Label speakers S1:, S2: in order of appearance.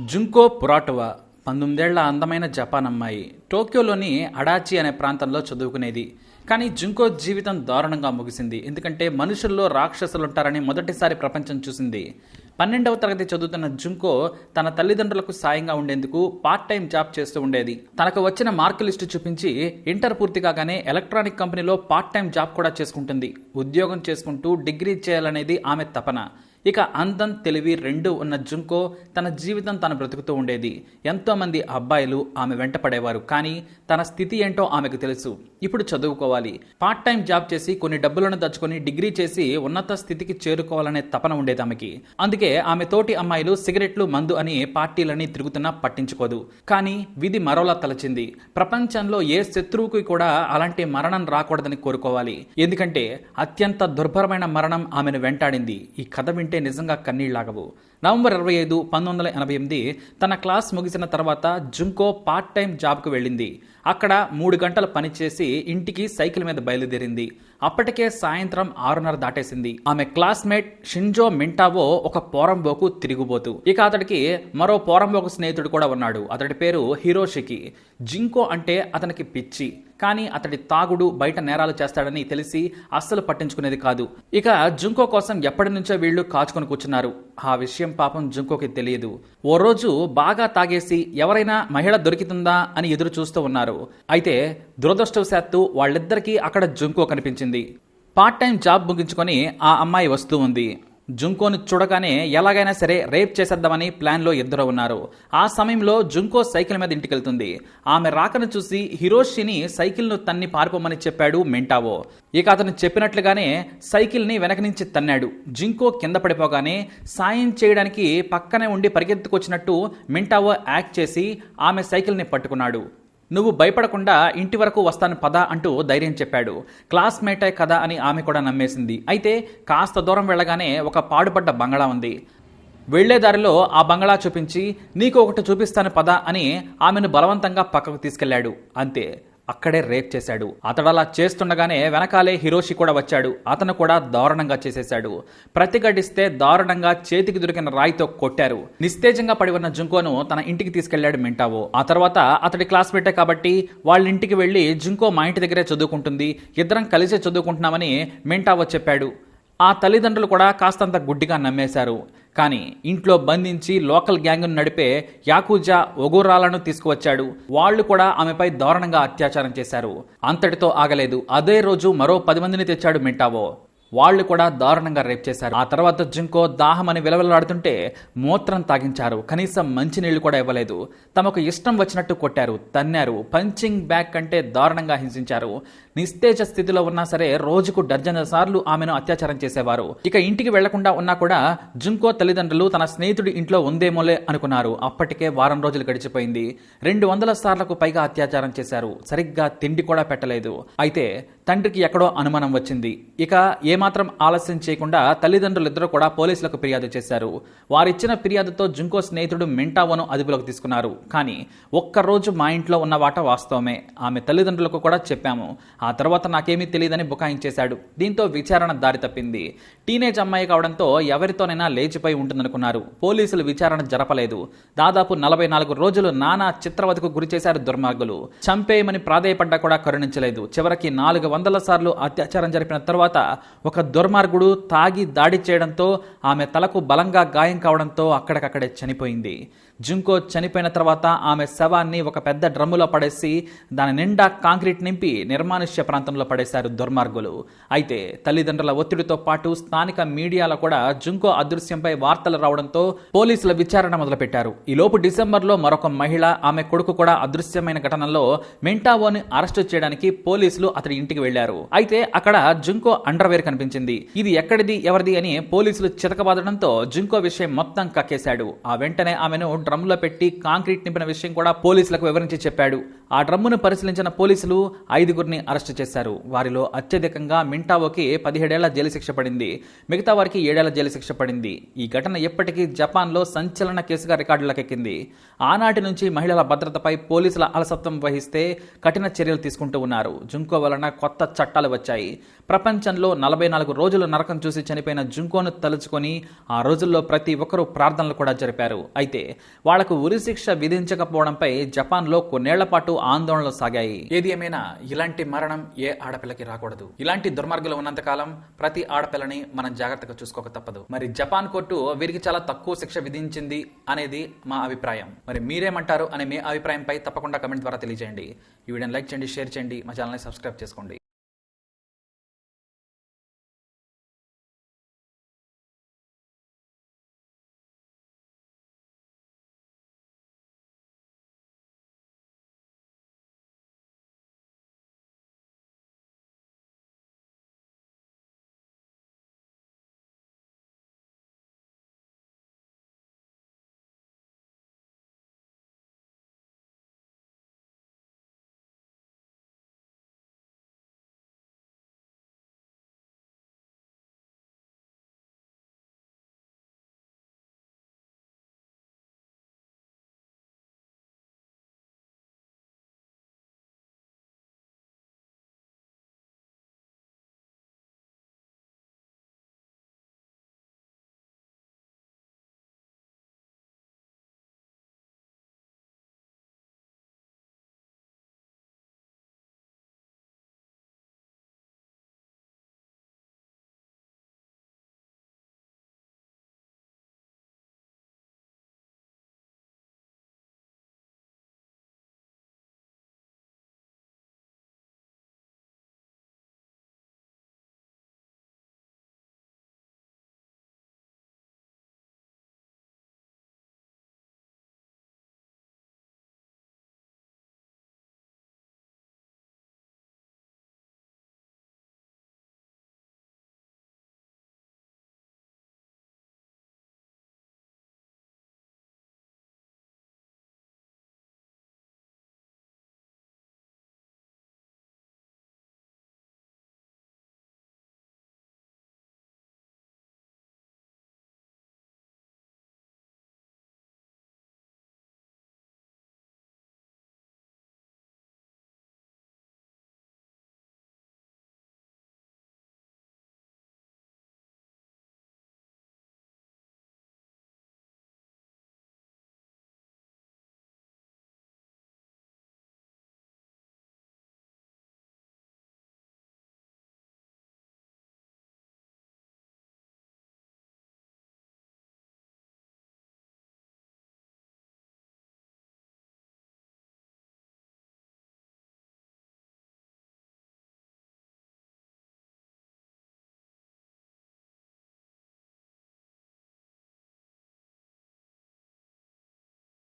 S1: Junco పురాటోవా పంతొమ్మిదేళ్ళ అందమైన Japan అమ్మాయి. టోక్యోలోని అడాచి అనే ప్రాంతంలో చదువుకునేది. కానీ జుంకో జీవితం దారుణంగా ముగిసింది. ఎందుకంటే మనుషుల్లో రాక్షసులుంటారని మొదటిసారి ప్రపంచం చూసింది. పన్నెండవ తరగతి చదువుతున్న జుంకో తన తల్లిదండ్రులకు సాయంగా ఉండేందుకు పార్ట్ టైం జాబ్ చేస్తూ ఉండేది. తనకు వచ్చిన మార్కు లిస్టు చూపించి ఇంటర్ పూర్తి కాగానే ఎలక్ట్రానిక్ కంపెనీలో పార్ట్ టైం జాబ్ కూడా చేసుకుంటుంది. ఉద్యోగం చేసుకుంటూ డిగ్రీ చేయాలనేది ఆమె తపన. ఇక అందం తెలివి రెండు ఉన్న జుంకో తన జీవితం తను బ్రతుకుతూ ఉండేది. ఎంతో మంది అబ్బాయిలు ఆమె వెంట పడేవారు. కానీ తన స్థితి ఏంటో ఆమెకు తెలుసు. ఇప్పుడు చదువుకోవాలి. పార్ట్ టైం జాబ్ చేసి కొన్ని డబ్బులను దచ్చుకొని డిగ్రీ చేసి ఉన్నత స్థితికి చేరుకోవాలనే తపన ఉండేది ఆమెకి. అందుకే ఆమె తోటి అమ్మాయిలు సిగరెట్లు మందు అని పార్టీలని తిరుగుతున్నా పట్టించుకోదు. కానీ విధి మరోలా తలచింది. ప్రపంచంలో ఏ శత్రువుకి కూడా అలాంటి మరణం రాకూడదని కోరుకోవాలి. ఎందుకంటే అత్యంత దుర్భరమైన మరణం ఆమెను వెంటాడింది. ఈ కథ వింటే నిజంగా కన్నీళ్ళాగవు. నవంబర్ ఇరవై ఐదు పంతొమ్మిది వందల ఎనభై ఎనిమిది తన క్లాస్ ముగిసిన తర్వాత జుంకో పార్ట్ టైం జాబ్కు వెళ్ళింది. అక్కడ మూడు గంటలు పనిచేసి ఇంటికి సైకిల్ మీద బయలుదేరింది. అప్పటికే సాయంత్రం ఆరున్నర దాటేసింది. ఆమె క్లాస్మేట్ షింజో మింటావో ఒక పోరంబోకు తిరుగుబోతు ఇక అతడికి మరో పోరంబోకు స్నేహితుడు కూడా ఉన్నాడు. అతడి పేరు హిరోషికి. జింకో అంటే అతనికి పిచ్చి. కానీ అతడి తాగుడు బయట నేరాలు చేస్తాడని తెలిసి అస్సలు పట్టించుకునేది కాదు. ఇక జుంకో కోసం ఎప్పటి నుంచో వీళ్ళు కాచుకొని కూర్చున్నారు. ఆ విషయం పాపం జుంకోకి తెలియదు. ఓ రోజు బాగా తాగేసి ఎవరైనా మహిళ దొరికితుందా అని ఎదురు చూస్తూ ఉన్నారు. అయితే దురదృష్టవశాత్తు వాళ్ళిద్దరికీ అక్కడ జుంకో కనిపించింది. పార్ట్ టైం జాబ్ ముగించుకొని ఆ అమ్మాయి వస్తూ ఉంది. జుంకోను చూడగానే ఎలాగైనా సరే రేప్ చేసేద్దామని ప్లాన్లో ఇద్దరు ఉన్నారు. ఆ సమయంలో జుంకో సైకిల్ మీద ఇంటికెళ్తుంది. ఆమె రాకను చూసి హిరోషిని సైకిల్ను తన్ని పారిపోమని చెప్పాడు మెంటావో. ఇక అతను చెప్పినట్లుగానే సైకిల్ని వెనక నుంచి తన్నాడు. జింకో కింద పడిపోగానే సాయం చేయడానికి పక్కనే ఉండి పరిగెత్తుకొచ్చినట్టు మెంటావో యాక్ట్ చేసి ఆమె సైకిల్ని పట్టుకున్నాడు. నువ్వు భయపడకుండా ఇంటి వరకు వస్తాను పద అంటూ ధైర్యం చెప్పాడు. క్లాస్మేటే కదా అని ఆమె కూడా నమ్మేసింది. అయితే కాస్త దూరం వెళ్ళగానే ఒక పాడుపడ్డ బంగళా ఉంది. వెళ్ళేదారిలో ఆ బంగళా చూపించి నీకు ఒకటి చూపిస్తాను పద అని ఆమెను బలవంతంగా పక్కకు తీసుకెళ్ళాడు అంతే. అక్కడే రేప్ చేశాడు. అతడు అలా చేస్తుండగానే వెనకాలే హిరోషి కూడా వచ్చాడు. అతను కూడా దారుణంగా చేసేశాడు. ప్రతిఘటిస్తే దారుణంగా చేతికి దొరికిన రాయితో కొట్టారు. నిస్తేజంగా పడి ఉన్న జుంకోను తన ఇంటికి తీసుకెళ్ళాడు మింటావో. ఆ తర్వాత అతడి క్లాస్మేటే కాబట్టి వాళ్ళ ఇంటికి వెళ్ళి జుంకో మా ఇంటి దగ్గరే చదువుకుంటుంది. ఇద్దరం కలిసే చదువుకుంటున్నామని మింటావో చెప్పాడు. ఆ తల్లిదండ్రులు కూడా కాస్తంత గుడ్డిగా నమ్మేశారు. కానీ ఇంట్లో బంధించి లోకల్ గ్యాంగ్ను నడిపే యాకూజా ఒగోరాలను తీసుకువచ్చాడు. వాళ్ళు కూడా ఆమెపై దారుణంగా అత్యాచారం చేశారు. అంతటితో ఆగలేదు. అదే రోజు మరో పది మందిని తెచ్చాడు మింటావో. వాళ్ళు కూడా దారుణంగా రేప్ చేశారు. ఆ తర్వాత జింకో దాహం అని విలవిలాడుతుంటే మూత్రం తాగించారు. కనీసం మంచినీళ్ళు కూడా ఇవ్వలేదు. తమకు ఇష్టం వచ్చినట్టు కొట్టారు తన్నారు. పంచింగ్ బ్యాగ్ కంటే దారుణంగా హింసించారు. నిస్తేజ స్థితిలో ఉన్నా సరే రోజుకు డర్జన్ సార్లు ఆమెను అత్యాచారం చేసేవారు. ఇక ఇంటికి వెళ్ళకుండా ఉన్నా కూడా జుంకో తల్లిదండ్రులు తన స్నేహితుడి ఇంట్లో ఉందేమోలే అనుకున్నారు. అప్పటికే వారం రోజులు గడిచిపోయింది. రెండు వందల సార్లకు పైగా అత్యాచారం చేశారు. సరిగ్గా తిండి కూడా పెట్టలేదు. అయితే తండ్రికి ఎక్కడో అనుమానం వచ్చింది. ఇక ఏమాత్రం ఆలస్యం చేయకుండా తల్లిదండ్రులిద్దరూ కూడా పోలీసులకు ఫిర్యాదు చేశారు. వారిచ్చిన ఫిర్యాదుతో జుంకో స్నేహితుడు మింటావోను అదుపులోకి తీసుకున్నారు. కానీ ఒక్కరోజు మా ఇంట్లో ఉన్న వాట వాస్తవమే. ఆమె తల్లిదండ్రులకు కూడా చెప్పాము. ఆ తర్వాత నాకేమీ తెలియదని బుకాయించేశాడు. దీంతో విచారణ దారి తప్పింది. టీనేజ్ అమ్మాయి కావడంతో ఎవరితోనైనా లేచిపోయి ఉంటుందనుకున్నారు. పోలీసులు విచారణ జరపలేదు. దాదాపు నలభై నాలుగు రోజులు నానా చిత్రవతకు గురి చేశారు దుర్మార్గులు. చంపేయమని ప్రాధేయపడ్డా కూడా కరుణించలేదు. చివరికి నాలుగు వందల సార్లు అత్యాచారం జరిపిన తర్వాత ఒక దుర్మార్గుడు తాగి దాడి చేయడంతో ఆమె తలకు బలంగా గాయం కావడంతో అక్కడికక్కడే చనిపోయింది. జుంకో చనిపోయిన తర్వాత ఆమె శవాన్ని ఒక పెద్ద డ్రమ్ములో పడేసి దాని నిండా కాంక్రీట్ నింపి నిర్మానుష్య ప్రాంతంలో పడేశారు దుర్మార్గులు. అయితే తల్లిదండ్రుల ఒత్తిడితో పాటు స్థానిక మీడియాలో కూడా జుంకో అదృశ్యంపై వార్తలు రావడంతో పోలీసుల విచారణ మొదలుపెట్టారు. ఈ లోపు డిసెంబర్లో మరొక మహిళ ఆమె కొడుకు కూడా అదృశ్యమైన ఘటనలో మెంటావోని అరెస్టు చేయడానికి పోలీసులు అతడి ఇంటికి వెళ్ళారు అయితే అక్కడ జుంకో అండర్వేర్ కనిపించింది. ఇది ఎక్కడిది ఎవరిది అని పోలీసులు చితకబాదడంతో జుంకో విషయం మొత్తం కక్కేశాడు. ఆ వెంటనే ఆమెను డ్రమ్లో పెట్టి కాంక్రీట్ నింపిన విషయం కూడా పోలీసులకు వివరించి చెప్పాడు. ఆ డ్రమ్మును పరిశీలించిన పోలీసులు ఐదుగురిని అరెస్టు చేశారు. వారిలో అత్యధికంగా మింటావోకి పదిహేడేళ్ళ జైలు శిక్ష పడింది. మిగతా వారికి ఏడేళ్ళ జైలు శిక్ష పడింది. ఈ ఘటన ఎప్పటికీ జపాన్లో సంచలన కేసుగా రికార్డులకెక్కింది. ఆనాటి నుంచి మహిళల భద్రతపై పోలీసుల అలసత్వం వహిస్తే కఠిన చర్యలు తీసుకుంటూ ఉన్నారు. జుంకో వలన కొత్త కొత్త చట్టాలు వచ్చాయి. ప్రపంచంలో నలభై నాలుగు రోజులు నరకం చూసి చనిపోయిన జుంకోను తలుచుకొని ఆ రోజుల్లో ప్రతి ఒక్కరూ ప్రార్థనలు కూడా జరిపారు. అయితే వాళ్ళకు ఉరిశిక్ష విధించకపోవడంపై జపాన్లో కొన్నేళ్ళ పాటు ఆందోళనలు సాగాయి. ఏది ఏమైనా ఇలాంటి మరణం ఏ ఆడపిల్లకి రాకూడదు. ఇలాంటి దుర్మార్గులు ఉన్నంతకాలం ప్రతి ఆడపిల్లని మనం జాగ్రత్తగా చూసుకోక తప్పదు. మరి జపాన్ కోర్టు వీరికి చాలా తక్కువ శిక్ష విధించింది అనేది మా అభిప్రాయం. మరి మీరేమంటారు అనే మీ అభిప్రాయంపై తప్పకుండా కమెంట్ ద్వారా తెలియజేయండి. ఈ వీడియోని లైక్ చేయండి షేర్ చేయండి మా ఛానల్ని సబ్స్క్రైబ్ చేసుకోండి.